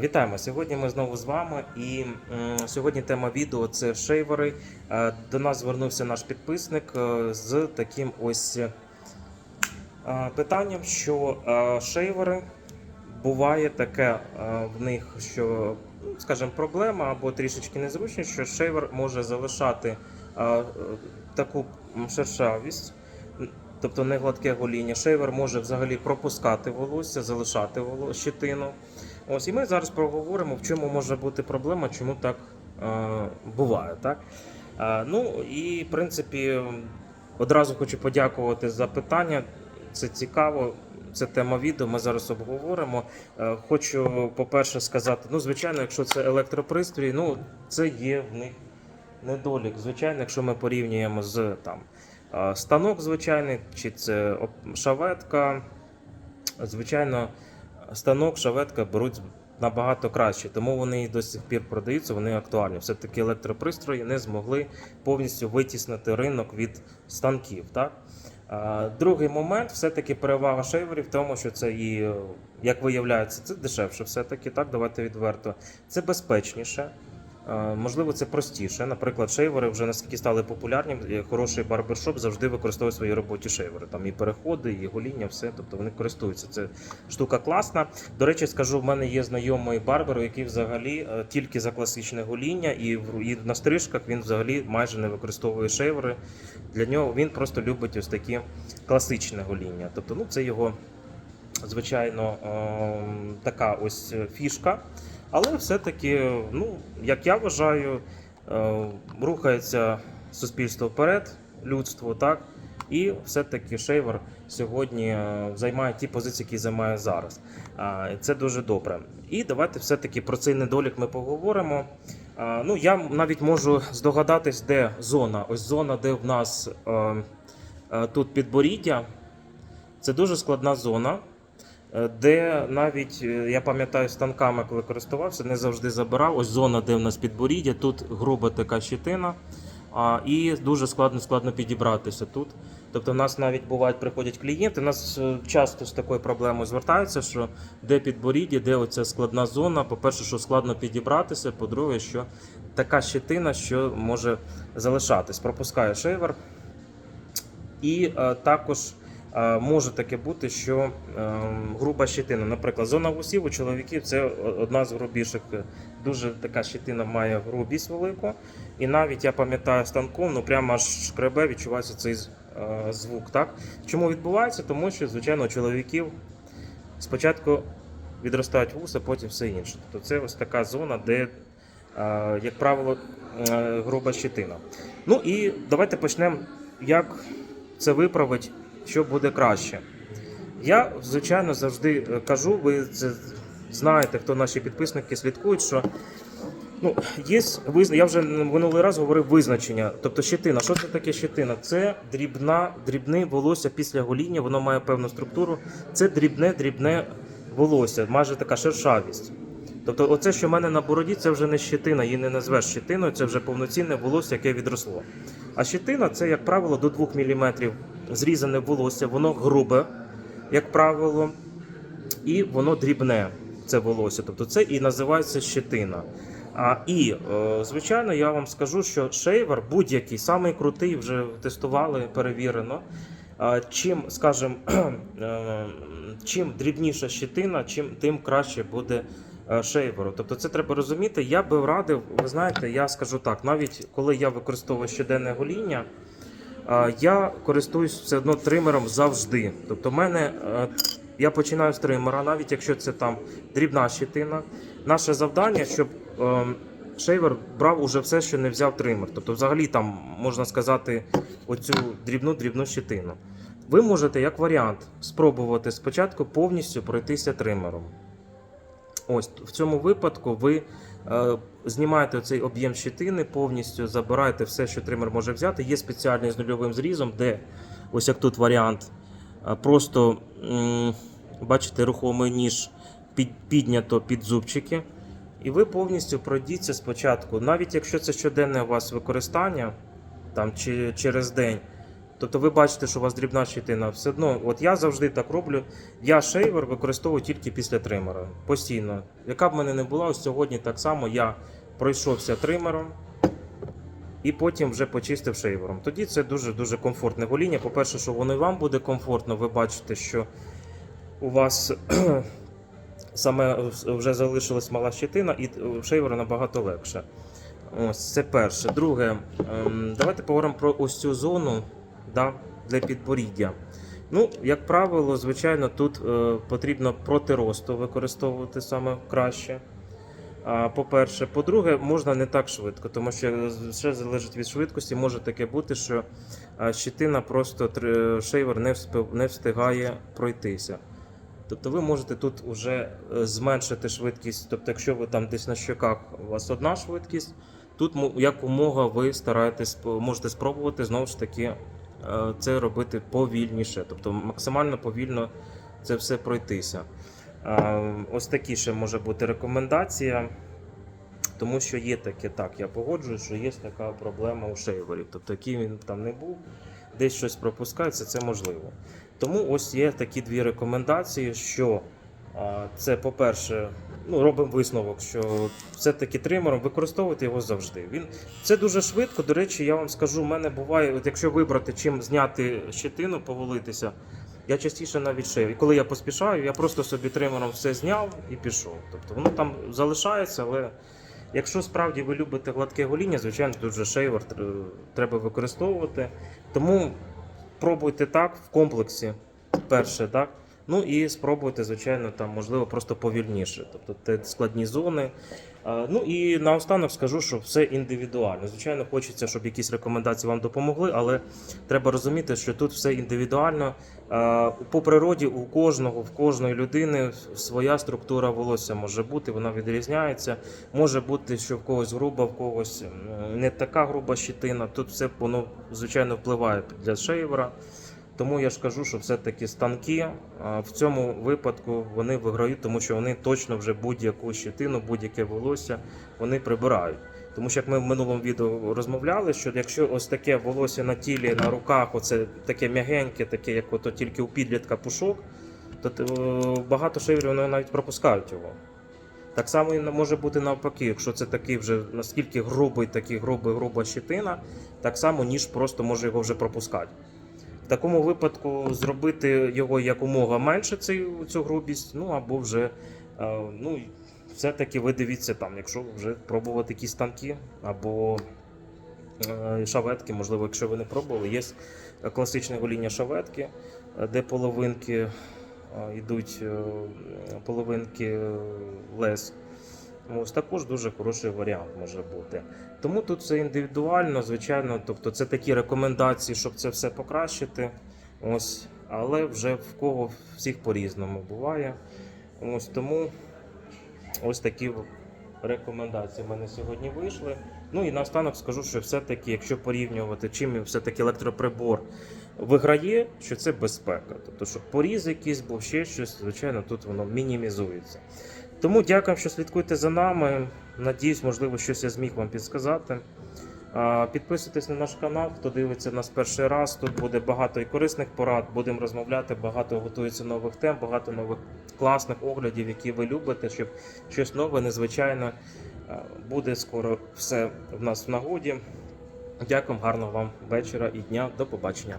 Вітаємо! Сьогодні ми знову з вами. І сьогодні тема відео це шейвери. Е, До нас звернувся наш підписник е, з таким ось е, питанням, що шейвери буває таке в них, що, ну, скажімо, проблема або трішечки незручність, що шейвер може залишати таку шершавість. Тобто не гладке гоління. Шейвер може взагалі пропускати волосся, залишати щетину. Ось і ми зараз проговоримо, в чому може бути проблема, чому так е, буває. Так? Е, ну і в принципі одразу хочу подякувати за питання. Це цікаво. Це тема відео, ми зараз обговоримо. Е, Хочу, по-перше, сказати: ну, звичайно, якщо це електропристрій, ну це є в них недолік. Звичайно, якщо ми порівнюємо з там е, станок звичайний, чи це шаветка, звичайно, станок, шаветка беруть набагато краще, тому вони і до сих пір продаються, вони актуальні. Все-таки електропристрої не змогли повністю витіснити ринок від станків. Так? Другий момент, все-таки перевага шейверів в тому, що це і, як виявляється, це дешевше, все-таки, так, давайте відверто. Це безпечніше. Е, Можливо, це простіше. Наприклад, шейвери вже наскільки стали популярні. Хороший барбершоп завжди використовує в своїй роботі шейвери. Там і переходи, і гоління, все. Тобто вони користуються. Це штука класна. До речі, скажу, в мене є знайомий барбер, який взагалі е, тільки за класичне гоління, і, і на стрижках він взагалі майже не використовує шейвери. Для нього він просто любить ось такі класичне гоління. Тобто, ну це його звичайно ем, така ось фішка. Але все-таки, ну, як я вважаю, е, рухається суспільство вперед, людство, так. І все-таки шейвер сьогодні е, займає ті позиції, які займає зараз. Це дуже добре. І давайте все-таки про цей недолік ми поговоримо. Ну, я навіть можу здогадатись, де зона. Ось зона, де в нас е, е, тут підборіддя. Це дуже складна зона, де навіть е, я пам'ятаю станками, коли користувався, не завжди забирав. Ось зона, де в нас підборіддя, тут груба така щитина. А, і дуже складно складно підібратися тут. Тобто, в нас навіть бувають приходять клієнти. Нас е, часто з такою проблемою звертаються, що де підборіддя, де оця складна зона. По-перше, що складно підібратися. По-друге, що така щитина, що може залишатись. Пропускає шейвер. І е, також е, може таке бути, що е, груба щитина. Наприклад, зона вусів у чоловіків це одна з грубіших. Дуже така щитина має грубість велику. І навіть я пам'ятаю станком, ну прямо аж шкребе, відчувається цей е, звук. Так? Чому відбувається? Тому що, звичайно, у чоловіків спочатку відростають вуса, потім все інше. Тобто це ось така зона, де, е, як правило, е, груба щитина. Ну і давайте почнемо, як це виправить, що буде краще. Я, звичайно, завжди е, кажу, ви це знаєте, хто наші підписники слідкують, що ну, є визна... я вже минулий раз говорив визначення. Тобто щетина. Що це таке щетина? Це дрібна, дрібне волосся після гоління, воно має певну структуру. Це дрібне, дрібне волосся, майже така шершавість. Тобто, оце, що в мене на бороді, це вже не щетина, її не назвеш щетиною, це вже повноцінне волосся, яке відросло. А щетина це, як правило, до 2 мм зрізане волосся, воно грубе, як правило, і воно дрібне, це волосся. Тобто це і називається щетина. А, і, е, звичайно, я вам скажу, що шейвер будь-який, самий крутий, вже тестували, перевірено. Чим, скажімо, е, чим дрібніша щетина, чим тим краще буде е, шейверу. Тобто це треба розуміти. Я би радив, ви знаєте, я скажу так, навіть коли я використовую щоденне гоління, я користуюсь все одно тримером завжди. Тобто, в мене е, я починаю з тримера, навіть якщо це там дрібна щетина. Наше завдання, щоб е, шейвер брав уже все, що не взяв тример. Тобто, взагалі там можна сказати оцю дрібну дрібну щетину. Ви можете, як варіант, спробувати спочатку повністю пройтися тримером. Ось в цьому випадку ви е, знімаєте цей об'єм щитини, повністю забираєте все, що тример може взяти. Є спеціальний з нульовим зрізом, де ось як тут варіант. е, Просто м, бачите, рухомий ніж під, піднято під зубчики. І ви повністю пройдіться спочатку, навіть якщо це щоденне у вас використання там, чи через день, Тобто ви бачите, що у вас дрібна щитина. Все одно, от я завжди так роблю. Я шейвер використовую тільки після тримера. Постійно. Яка б мене не була, ось сьогодні так само я пройшовся тримером і потім вже почистив шейвером. Тоді це дуже-дуже комфортне гоління. По-перше, що воно і вам буде комфортно, ви бачите, що у вас саме вже залишилась мала щетина, і шейверу набагато легше. Ось це перше. Друге, ем, давайте поговоримо про ось цю зону да, для підборіддя. Ну, як правило, звичайно, тут е, потрібно проти росту використовувати саме краще. По-перше, по-друге, можна не так швидко, тому що все залежить від швидкості. Може таке бути, що щитина просто шейвер не, не встигає пройтися. Тобто ви можете тут вже е, зменшити швидкість. Тобто, якщо ви там десь на щоках у вас одна швидкість, тут мо- якомога ви стараєтесь можете спробувати знову ж таки це робити повільніше, тобто максимально повільно це все пройтися. Е, Ось такі ще може бути рекомендація. Тому що є таке, так, я погоджуюсь, що є така проблема у шейверів. Тобто, який він там не був, десь щось пропускається, це можливо. Тому ось є такі дві рекомендації, що це, по-перше, ну, робимо висновок, що все-таки тримером використовуйте його завжди. Він це дуже швидко. До речі, я вам скажу, у мене буває, от якщо вибрати чим зняти щетину, повалитися, я частіше навіть шею. І коли я поспішаю, я просто собі тримером все зняв і пішов. Тобто воно там залишається, але якщо справді ви любите гладке гоління, звичайно, тут вже шейвер треба використовувати. Тому пробуйте так в комплексі. Перше, так. Ну і спробуйте, звичайно, там можливо просто повільніше. Тобто те складні зони. Ну і наостанок скажу, що все індивідуально. Звичайно, хочеться, щоб якісь рекомендації вам допомогли, але треба розуміти, що тут все індивідуально. По природі у кожного, в кожної людини своя структура волосся може бути, вона відрізняється. Може бути, що в когось груба, в когось не така груба щитина. Тут все воно звичайно впливає для шейвера. Тому я ж кажу, що все-таки станки в цьому випадку вони виграють, тому що вони точно вже будь-яку щетину, будь-яке волосся вони прибирають. Тому що як ми в минулому відео розмовляли, що якщо ось таке волосся на тілі, на руках, оце таке м'ягеньке, таке, як ото тільки у підлітка пушок, то е, багато шейверів вони навіть пропускають його. Так само і може бути навпаки, якщо це такий вже наскільки грубий, такий грубий, груба щетина, так само ніж просто може його вже пропускати. Такому випадку зробити його якомога менше цю, цю грубість, ну або вже е, ну, все-таки ви дивіться там, якщо вже пробувати якісь станки або е, шаветки, можливо, якщо ви не пробували, є класичне гоління шаветки, е, де половинки йдуть половинки лес. Ось також дуже хороший варіант може бути. Тому тут все індивідуально, звичайно, тобто це такі рекомендації, щоб це все покращити. Ось, але вже в кого всіх по-різному буває. Ось тому ось такі рекомендації в мене сьогодні вийшли. Ну і наостанок скажу, що все-таки, якщо порівнювати, чим все-таки електроприбор виграє, що це безпека. Тобто, щоб поріз якийсь був ще щось, звичайно, тут воно мінімізується. Тому дякую, що слідкуєте за нами. Надіюсь, можливо, щось я зміг вам підсказати. Підписуйтесь на наш канал, хто дивиться нас перший раз. Тут буде багато і корисних порад. Будемо розмовляти, багато готується нових тем, багато нових класних оглядів, які ви любите, щоб щось нове, незвичайне буде скоро все в нас в нагоді. Дякую, гарного вам вечора і дня. До побачення.